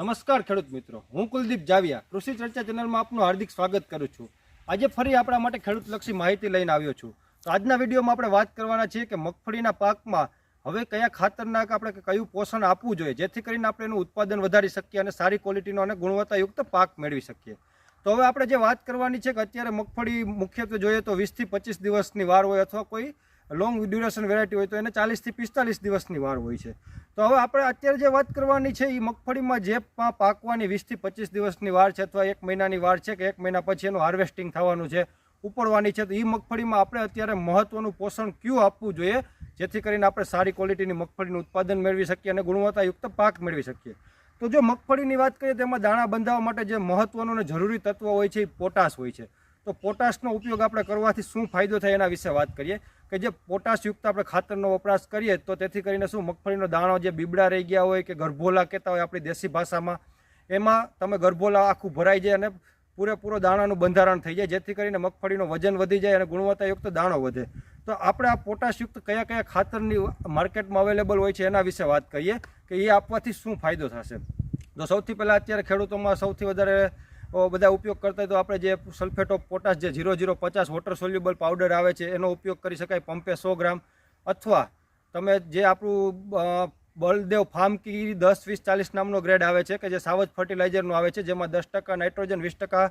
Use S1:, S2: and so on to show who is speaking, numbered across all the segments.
S1: નમસ્કાર ખેડૂત મિત્રો. હું કુલદીપ જાવિયા. કૃષિ ચર્ચા ચેનલમાં આપનું હાર્દિક સ્વાગત કરું છું. આજે ફરી આપણા માટે ખેડૂતલક્ષી માહિતી લઈને આવ્યો છું. તો આજના વિડીયોમાં આપણે વાત કરવાના છીએ કે મગફળીના પાકમાં હવે કયા ખાતરનાક આપણે કયું પોષણ આપવું જોઈએ, જેથી કરીને આપણે એનું ઉત્પાદન વધારી શકીએ અને સારી ક્વોલિટીનો અને ગુણવત્તાયુક્ત પાક મેળવી શકીએ. તો હવે આપણે જે વાત કરવાની છે કે અત્યારે મગફળી મુખ્યત્વે જોઈએ તો વીસથી પચીસ દિવસની વાર હોય અથવા કોઈ લોંગ ડ્યુરેશન વેરાયટી હોય તો એને ચાલીસથી પિસ્તાલીસ દિવસની વાર હોય છે. તો હવે આપણે અત્યારે જે વાત કરવાની છે એ મગફળીમાં જે પાકવાની વીસથી પચીસ દિવસની વાર છે અથવા એક મહિનાની વાર છે કે એક મહિના પછી એનું હાર્વેસ્ટિંગ થવાનું છે ઉપડવાની છે, તો એ મગફળીમાં આપણે અત્યારે મહત્ત્વનું પોષણ ક્યુ આપવું જોઈએ? જેથી કરીને આપણે સારી ક્વોલિટીની મગફળીનું ઉત્પાદન મેળવી શકીએ અને ગુણવત્તાયુક્ત પાક મેળવી શકીએ. તો જો મગફળીની વાત કરીએ તો એમાં દાણા બંધાવવા માટે જે મહત્ત્વનું અને જરૂરી તત્વ હોય છે એ પોટાશ હોય છે. તો પોટાશનો ઉપયોગ આપણે કરવાથી શું ફાયદો થાય એના વિશે વાત કરીએ. કે જે પોટાશયુક્ત આપણે ખાતરનો વપરાશ કરીએ તો તેથી કરીને શું મગફળીનો દાણો જે બીબડા રહી ગયા હોય કે ગરભોલા કહેતા હોય આપણી દેશી ભાષામાં, એમાં તમે ગરભોલા આખું ભરાઈ જાય અને પૂરેપૂરો દાણાનું બંધારણ થઈ જાય, જેથી કરીને મગફળીનું વજન વધી જાય અને ગુણવત્તાયુક્ત દાણો વધે. તો આપણે આ પોટાશયુક્ત કયા કયા ખાતરની માર્કેટમાં અવેલેબલ હોય છે એના વિશે વાત કરીએ, કે એ આપવાથી શું ફાયદો થશે? તો સૌથી પહેલાં અત્યારે ખેડૂતોમાં સૌથી વધારે બધા ઉપયોગ કરતા તો આપણે જે સલ્ફેટ ઓફ પોટાશ જે ઝીરો ઝીરો પચાસ વોટર સોલ્યુબલ પાવડર આવે છે, એનો ઉપયોગ કરી શકાય પંપે સો ગ્રામ. અથવા તમે જે આપણું બળદેવ ફાર્મ કી દસ વીસ ચાલીસ નામનો ગ્રેડ આવે છે કે જે સાવજ ફર્ટિલાઇઝરનો આવે છે, જેમાં દસ ટકા નાઇટ્રોજન વીસ ટકા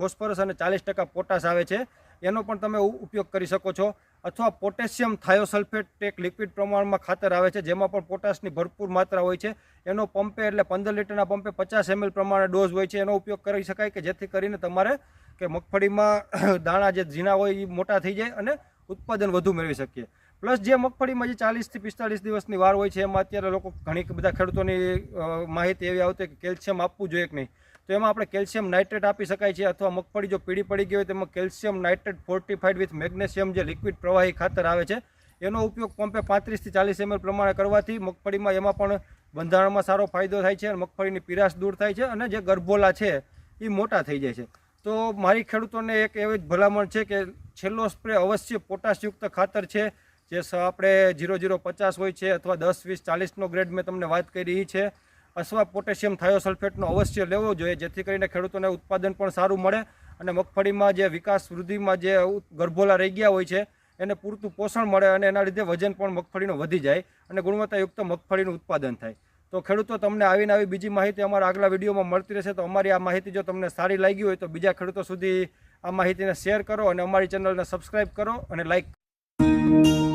S1: ફોસ્ફરસ અને ચાલીસ ટકા પોટાશ આવે છે, એનો પણ તમે ઉપયોગ કરી શકો છો. અથવા પોટેશિયમ થાયોસલ્ફેટ એક લિક્વિડ પ્રમાણમાં ખાતર આવે છે, જેમાં પણ પોટાશની ભરપૂર માત્રા હોય છે. એનો પંપે એટલે પંદર લીટરના પંપે પચાસ એમએલ પ્રમાણે ડોઝ હોય છે. એનો ઉપયોગ કરી શકાય કે જેથી કરીને તમારે કે મગફળીમાં દાણા જે ઝીણા હોય એ મોટા થઈ જાય અને ઉત્પાદન વધુ મેળવી શકીએ. પ્લસ જે મગફળીમાં જે ચાલીસથી પિસ્તાળીસ દિવસની વાર હોય છે, એમાં અત્યારે લોકો ઘણી બધા ખેડૂતોની માહિતી એવી આવતી કે કેલ્શિયમ આપવું જોઈએ કે નહીં. તો એમાં આપણે કેલ્શિયમ નાઇટ્રેટ આપી શકાય છે અથવા મગફળી જો પીળી પડી ગઈ હોય તો એમાં calcium nitrate fortified with magnesium જે લિક્વિડ પ્રવાહી ખાતર આવે છે. એનો ઉપયોગ પંપે પાંત્રીસથી ચાલીસ એમએલ પ્રમાણે કરવાથી મગફળીમાં એમાં પણ બંધારણમાં સારો ફાયદો થાય છે અને મગફળીની પીરાશ દૂર થાય છે અને જે ગરબોલા છે એ મોટા થઈ જાય છે. તો મારી ખેડૂતોને એક એવી જ ભલામણ છે કે છેલ્લો સ્પ્રે અવશ્ય પોટાશયુક્ત ખાતર છે, જે આપણે જીરો જીરો પચાસ હોય છે અથવા દસ, વીસ ચાલીસનો ગ્રેડ મેં તમને વાત કરી છે. અથવા પોટેશિયમ થાયોસલ્ફેટનો અવશ્ય લેવો જોઈએ, જેથી કરીને ખેડૂતોને ઉત્પાદન પણ સારું મળે અને મગફળીમાં જે વિકાસ વૃદ્ધિમાં જે ગર્ભોલા રહી ગયા હોય છે, એને પૂરતું પોષણ મળે અને એના લીધે વજન પણ મગફળીનું વધી જાય અને ગુણવત્તાયુક્ત મગફળીનું ઉત્પાદન થાય. તો ખેડૂતો તમને આવીને આવી બીજી માહિતી અમારા આગલા વિડીયોમાં મળતી રહેશે. તો અમારી આ માહિતી જો તમને સારી લાગી હોય તો બીજા ખેડૂતો સુધી આ માહિતીને શેર કરો અને અમારી ચેનલને સબસ્ક્રાઈબ કરો અને લાઈક